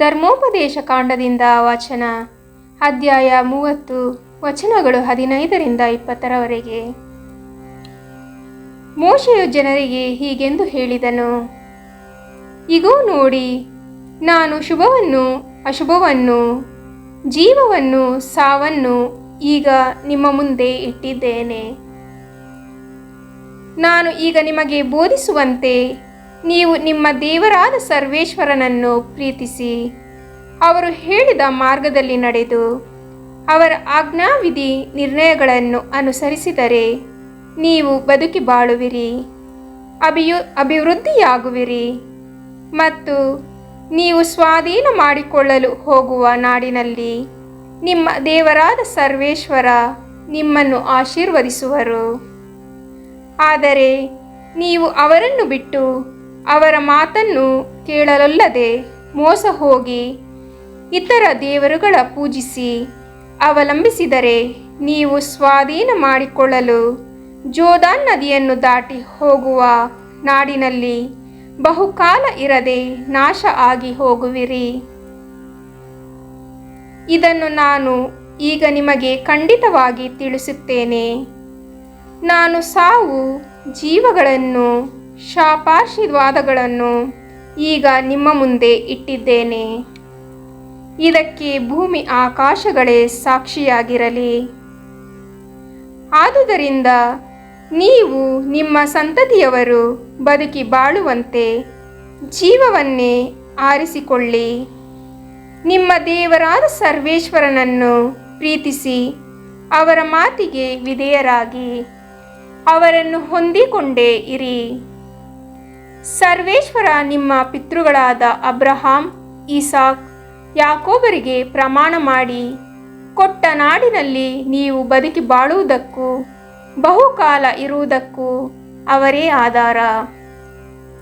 ಧರ್ಮೋಪದೇಶ ಕಾಂಡದಿಂದ ವಚನ. ಅಧ್ಯಾಯ ಮೂವತ್ತು, ವಚನಗಳು ಹದಿನೈದರಿಂದ ಇಪ್ಪತ್ತರವರೆಗೆ. ಮೋಶೆಯು ಜನರಿಗೆ ಹೀಗೆಂದು ಹೇಳಿದನು, ಇಗೋ ನೋಡಿ, ನಾನು ಶುಭವನ್ನು, ಅಶುಭವನ್ನು, ಜೀವವನ್ನು, ಸಾವನ್ನು ಈಗ ನಿಮ್ಮ ಮುಂದೆ ಇಟ್ಟಿದ್ದೇನೆ. ನಾನು ಈಗ ನಿಮಗೆ ಬೋಧಿಸುವಂತೆ ನೀವು ನಿಮ್ಮ ದೇವರಾದ ಸರ್ವೇಶ್ವರನನ್ನು ಪ್ರೀತಿಸಿ. ಅವರು ಹೇಳಿದ ಮಾರ್ಗದಲ್ಲಿ ನಡೆದು, ಅವರ ಆಜ್ಞಾವಿಧಿ ನಿರ್ಣಯಗಳನ್ನು ಅನುಸರಿಸಿದರೆ ನೀವು ಬದುಕಿ ಬಾಳುವಿರಿ, ಅಭಿಯು, ಅಭಿವೃದ್ಧಿಯಾಗುವಿರಿ ಮತ್ತು ನೀವು ಸ್ವಾಧೀನ ಮಾಡಿಕೊಳ್ಳಲು ಹೋಗುವ ನಾಡಿನಲ್ಲಿ ನಿಮ್ಮ ದೇವರಾದ ಸರ್ವೇಶ್ವರ ನಿಮ್ಮನ್ನು ಆಶೀರ್ವದಿಸುವರು. ಆದರೆ ನೀವು ಅವರನ್ನು ಬಿಟ್ಟು ಅವರ ಮಾತನ್ನು ಕೇಳಲೊಲ್ಲದೆ ಮೋಸ ಹೋಗಿ ಇತರ ದೇವರುಗಳ ಪೂಜಿಸಿ ಅವಲಂಬಿಸಿದರೆ ನೀವು ಸ್ವಾಧೀನ ಮಾಡಿಕೊಳ್ಳಲು ಜೋದಾನ್ ನದಿಯನ್ನು ದಾಟಿ ಹೋಗುವ ನಾಡಿನಲ್ಲಿ ಬಹುಕಾಲ ಇರದೆ ನಾಶ ಆಗಿ ಹೋಗುವಿರಿ. ಇದನ್ನು ನಾನು ಈಗ ನಿಮಗೆ ಖಂಡಿತವಾಗಿ ತಿಳಿಸುತ್ತೇನೆ. ನಾನು ಸಾವು ಜೀವಗಳನ್ನು ಶಾಪಾಶೀರ್ವಾದಗಳನ್ನು ಈಗ ನಿಮ್ಮ ಮುಂದೆ ಇಟ್ಟಿದ್ದೇನೆ. ಇದಕ್ಕೆ ಭೂಮಿ ಆಕಾಶಗಳೇ ಸಾಕ್ಷಿಯಾಗಿರಲಿ. ಆದುದರಿಂದ ನೀವು ನಿಮ್ಮ ಸಂತತಿಯವರು ಬದುಕಿ ಬಾಳುವಂತೆ ಜೀವವನ್ನೇ ಆರಿಸಿಕೊಳ್ಳಿ. ನಿಮ್ಮ ದೇವರಾದ ಸರ್ವೇಶ್ವರನನ್ನು ಪ್ರೀತಿಸಿ ಅವರ ಮಾತಿಗೆ ವಿಧೇಯರಾಗಿ ಅವರನ್ನು ಹೊಂದಿಕೊಂಡೇ ಇರಿ. ಸರ್ವೇಶ್ವರ ನಿಮ್ಮ ಪಿತೃಗಳಾದ ಅಬ್ರಹಾಂ, ಇಸಾಕ್, ಯಾಕೋಬರಿಗೆ ಪ್ರಮಾಣ ಮಾಡಿ. ಕೊಟ್ಟ ನಾಡಿನಲ್ಲಿ ನೀವು ಬದುಕಿ ಬಾಳುವುದಕ್ಕೂ, ಬಹುಕಾಲ ಇರುವುದಕ್ಕೂ ಅವರೇ ಆಧಾರ.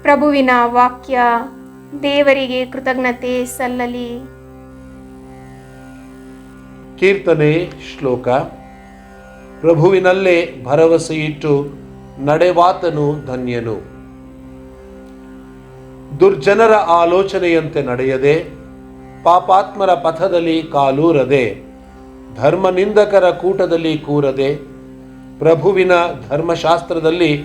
ಪ್ರಭುವಿನ ವಾಕ್ಯ, ದೇವರಿಗೆ ಕೃತಜ್ಞತೆ ಸಲ್ಲಲಿ. ಕೀರ್ತನೆ ಶ್ಲೋಕ. ಪ್ರಭುವಿನಲ್ಲೇ ಭರವಸೆಯಿಟ್ಟು ನಡೆವಾತನು ಧನ್ಯನು. ದುರ್ಜನರ ಆಲೋಚನೆಯಂತೆ ನಡೆಯದೆ, ಪಾಪಾತ್ಮರ ಪಥದಲ್ಲಿ ಕಾಲೂರದೆ, ಧರ್ಮನಿಂದಕರ ಕೂಟದಲ್ಲಿ ಕೂರದೆ, ಪ್ರಭುವಿನ ಧರ್ಮಶಾಸ್ತ್ರದಲ್ಲಿ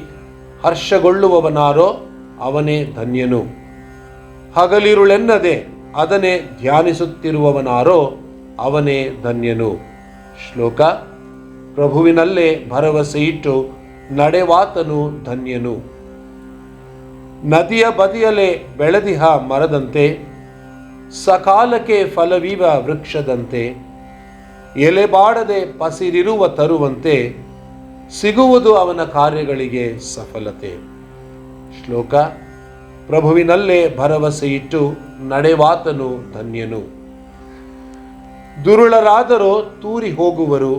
ಹರ್ಷಗೊಳ್ಳುವವನಾರೋ ಅವನೇ ಧನ್ಯನು. ಹಗಲಿರುಳೆನ್ನದೆ ಅದನೇ ಧ್ಯಾನಿಸುತ್ತಿರುವವನಾರೋ ಅವನೇ ಧನ್ಯನು. ಶ್ಲೋಕ, ಪ್ರಭುವಿನಲ್ಲೇ ಭರವಸೆಯಿಟ್ಟು ನಡೆವಾತನು ಧನ್ಯನು. ನದಿಯ ಬದಿಯಲೆ ಬೆಳೆದಿಹ ಮರದಂತೆ, ಸಕಾಲಕ್ಕೆ ಫಲವೀವ ವೃಕ್ಷದಂತೆ, ಎಲೆ ಬಾಡದೆ ಪಸಿರಿರುವ ತರುವಂತೆ ಸಿಗುವುದು ಅವನ ಕಾರ್ಯಗಳಿಗೆ ಸಫಲತೆ. ಶ್ಲೋಕ, ಪ್ರಭುವಿನಲ್ಲೇ ಭರವಸೆಯಿಟ್ಟು ನಡೆವಾತನು ಧನ್ಯನು. ದುರುಳರಾದರೂ ತೂರಿ ಹೋಗುವರು,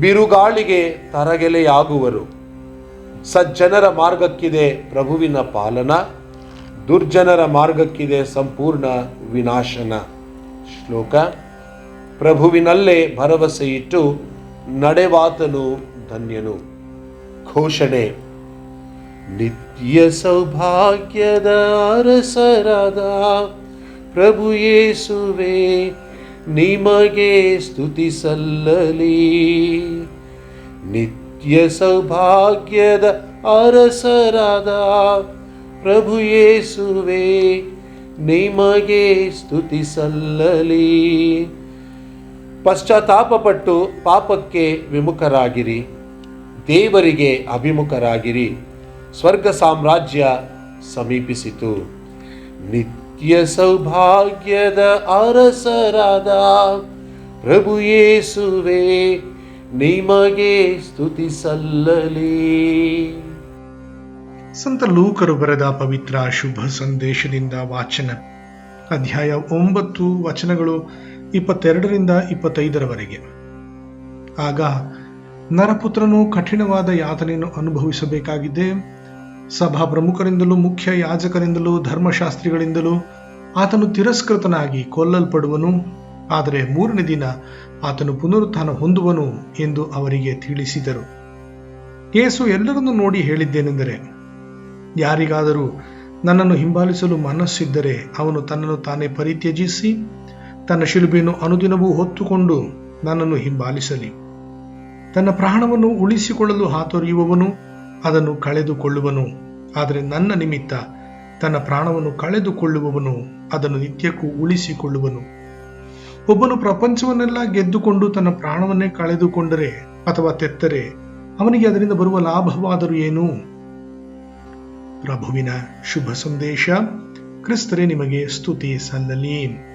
ಬಿರುಗಾಳಿಗೆ ತರಗೆಲೆಯಾಗುವರು. ಸಜ್ಜನರ ಮಾರ್ಗಕ್ಕಿದೆ ಪ್ರಭುವಿನ ಪಾಲನ, ದುರ್ಜನರ ಮಾರ್ಗಕ್ಕಿದೆ ಸಂಪೂರ್ಣ ವಿನಾಶನ. ಶ್ಲೋಕ, ಪ್ರಭುವಿನಲ್ಲೇ ಭರವಸೆಯಿಟ್ಟು ನಡೆವಾತನು ಧನ್ಯನು. ಘೋಷಣೆ, ನಿತ್ಯ ಸೌಭಾಗ್ಯದ ಅರಸರದ ಪ್ರಭು ಯೇಸುವೆ, ನಿಮಗೆ ಸ್ತುತಿ ಸಲ್ಲಲಿ. ನಿತ್ಯ ಸೌಭಾಗ್ಯದ ಅರಸರಾದ ಪ್ರಭು ಯೇಸುವೆ, ನಿಮಗೆ ಸ್ತುತಿ ಸಲ್ಲಲಿ ಪಶ್ಚಾತ್ತಾಪಪಟ್ಟು ಪಾಪಕ್ಕೆ ವಿಮುಖರಾಗಿರಿ, ದೇವರಿಗೆ ಅಭಿಮುಖರಾಗಿರಿ, ಸ್ವರ್ಗ ಸಾಮ್ರಾಜ್ಯ ಸಮೀಪಿಸಿತು. ನಿತ್ಯ ಸೌಭಾಗ್ಯದ ಅರಸರಾದ ಪ್ರಭು ಯೇಸುವೆ ನಿಮಗೆ ಸ್ತುತಿ ಸಲ್ಲಲಿ ಸಂತ ಲೂಕರು ಬರೆದ ಪವಿತ್ರ ಶುಭ ಸಂದೇಶದಿಂದ ವಾಚನ. ಅಧ್ಯಾಯ ಒಂಬತ್ತು, ವಚನಗಳು ಇಪ್ಪತ್ತೆರಡರಿಂದ ಇಪ್ಪತ್ತೈದರವರೆಗೆ. ಆಗ, ನರಪುತ್ರನು ಕಠಿಣವಾದ ಯಾತನೆಯನ್ನು ಅನುಭವಿಸಬೇಕಾಗಿದೆ. ಸಭಾ ಪ್ರಮುಖರಿಂದಲೂ ಮುಖ್ಯ ಯಾಜಕರಿಂದಲೂ ಧರ್ಮಶಾಸ್ತ್ರಿಗಳಿಂದಲೂ ಆತನು ತಿರಸ್ಕೃತನಾಗಿ ಕೊಲ್ಲಲ್ಪಡುವನು. ಆದರೆ ಮೂರನೇ ದಿನ ಆತನು ಪುನರುತ್ಥಾನ ಹೊಂದುವನು ಎಂದು ಅವರಿಗೆ ತಿಳಿಸಿದರು. ಯೇಸು ಎಲ್ಲರನ್ನೂ ನೋಡಿ ಹೇಳಿದ್ದೇನೆಂದರೆ, ಯಾರಿಗಾದರೂ ನನ್ನನ್ನು ಹಿಂಬಾಲಿಸಲು ಮನಸ್ಸಿದ್ದರೆ ಅವನು ತನ್ನನ್ನು ತಾನೇ ಪರಿತ್ಯಜಿಸಿ, ತನ್ನ ಶಿಲುಬೆಯನ್ನು ಅನುದಿನವೂ ಹೊತ್ತುಕೊಂಡು ನನ್ನನ್ನು ಹಿಂಬಾಲಿಸಲಿ. ತನ್ನ ಪ್ರಾಣವನ್ನು ಉಳಿಸಿಕೊಳ್ಳಲು ಹಾತೊರೆಯುವವನು, ಅದನ್ನು ಕಳೆದುಕೊಳ್ಳುವನು. ಆದರೆ ನನ್ನ ನಿಮಿತ್ತ ತನ್ನ ಪ್ರಾಣವನ್ನು ಕಳೆದುಕೊಳ್ಳುವವನು, ಅದನ್ನು ನಿತ್ಯಕ್ಕೂ ಉಳಿಸಿಕೊಳ್ಳುವನು. ಒಬ್ಬನು ಪ್ರಪಂಚವನ್ನೆಲ್ಲ ಗೆದ್ದುಕೊಂಡು ತನ್ನ ಪ್ರಾಣವನ್ನೇ ಕಳೆದುಕೊಂಡರೆ ಅಥವಾ ತೆತ್ತರೆ ಅವನಿಗೆ ಅದರಿಂದ ಬರುವ ಲಾಭವಾದರೂ ಏನು? ಪ್ರಭುವಿನ ಶುಭ ಸಂದೇಶ, ಕ್ರಿಸ್ತರೇ ನಿಮಗೆ ಸ್ತುತಿ ಸಲ್ಲಲಿ.